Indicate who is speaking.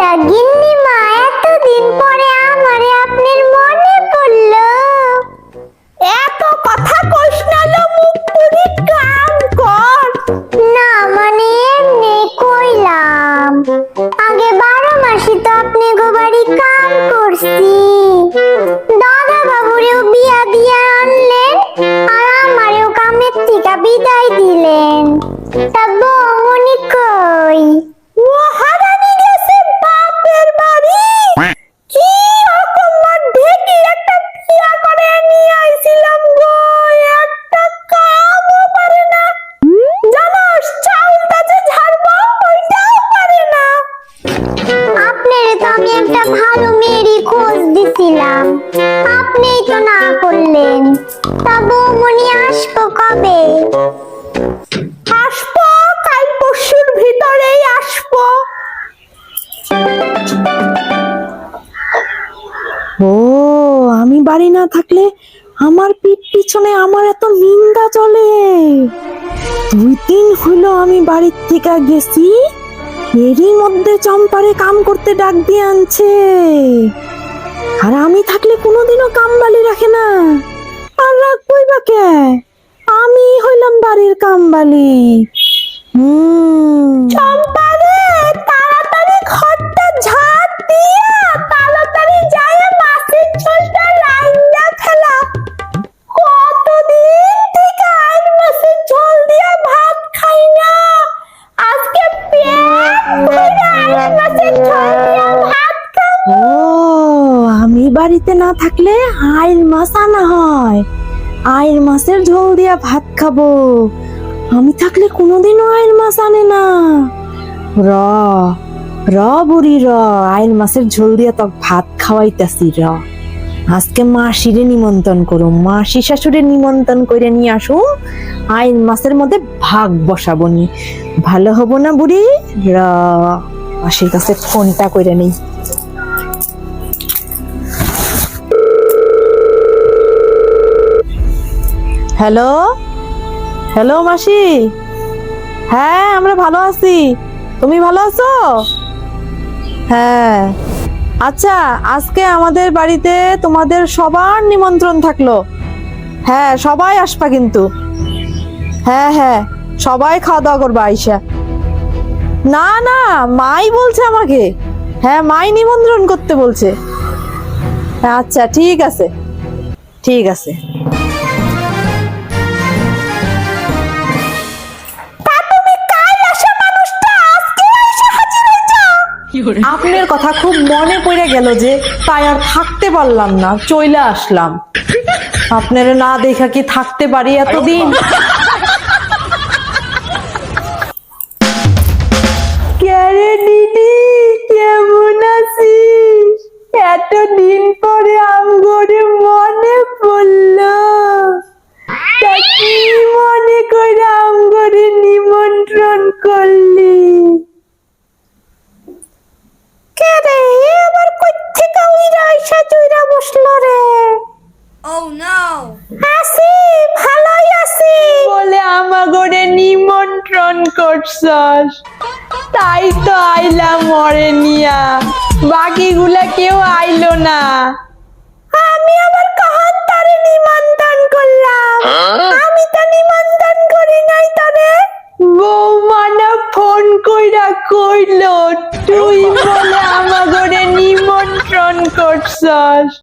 Speaker 1: তা গিন্নি মা এতদিন পরে আমারে আপনার মনে পড়ল।
Speaker 2: এত কথা কইস না লো মুখ পুরি কাম কর।
Speaker 1: না মানে এমনি কইলাম। আগে বারো মাসে তো আপনি গো বাড়ি কাম করছি। দাদা বাবুরেও বিয়া দিয়া আনলেন আর আমারেও কামের থেকে বিদায় দিলেন। তা কই
Speaker 2: ও হারানি গেছে বাপের বাড়ি। কি রকমের ঢেকি একটা বিয়া করে নিয়ে আইছিলাম গো, একটা কামও পারে না। জানোস, চাউলটা যে ঝাড়বো, ওইটাও পারে না।
Speaker 1: আপনারে তো আমি একটা ভালো মেয়েরই খোঁজ দিছিলাম। আপনিই তো না করলেন। তা বৌমনি আসব কবে?
Speaker 2: ও, আমি বাড়ি না থাকলে আমার পিঠ পিছনে আমার এত নিন্দা চলে। দুই দিন হইল আমি বাড়ির থেকে গেছি, এরই মধ্যে চম্পারে কাম করতে ডাক দিয়ে আনছে। আর আমি থাকলে কোনোদিনও কাম বালি রাখে না। আর রাখবই বা কে? আমি হইলাম বাড়ির কামবালি হুম। ও, আমি বাড়িতে না থাকলে আইল মাছ আনা হয়। আইল মাছের ঝোল দিয়া ভাত খাব। আমি থাকলে কোনোদিনও আইল মাছ আনে না। র র বুড়ি, র। আইল মাছের ঝোল দিয়া তো ভাত খাওয়াইতাছি, র। আজকে মাসিরে নিমন্ত্রণ করো। মাসি শাশুড়ে নিমন্ত্রণ করে নিয়ে আসো। আইল মাছের মধ্যে ভাগ বসাবো নি। ভালো হব না বুড়ি? র। মাসির কাছে ফোনটা করে নেই। হ্যালো? হ্যালো মাসি? হ্যাঁ আমরা ভালো আছি। তুমি ভালো আছো? হ্যাঁ। আচ্ছা আজকে আমাদের বাড়িতে তোমাদের সবার নিমন্ত্রণ থাকল। হ্যাঁ সবাই আসবা কিন্তু। হ্যাঁ হ্যাঁ সবাই খাওয়া দাওয়া করবা, আইসা। না না মাই বলছে আমাকে। হ্যাঁ মাই নিমন্ত্রণ করতে বলছে। আচ্ছা ঠিক আছে। ঠিক আছে। আপনার কথা খুব মনে পড়ে গেল যে তাই আর থাকতে পারলাম না চইলা আসলাম। আপনার না দেখা কি থাকতে পারি এতদিন? করে আমগরে নিমন্ত্রণ করলি। কে রে? এ আবার কোত্থেকে উইরা আইসা চুইরা বসল রে।
Speaker 3: Oh no!
Speaker 2: আছি ভালোই আছি বলে আমাগরে নিমন্ত্রণ করছস। তাই তো আইলাম মরে নিয়া বাকিগুলা কেউ আইলো না। আমি আবার কাহার তারে নিমন্ত্রণ করলাম। আমি তো নিমন্ত্রণ করি নাই তারে। বৌমানা ফোন কইরা কইলো তুই বলে আমাগরে নিমন্ত্রণ করছস।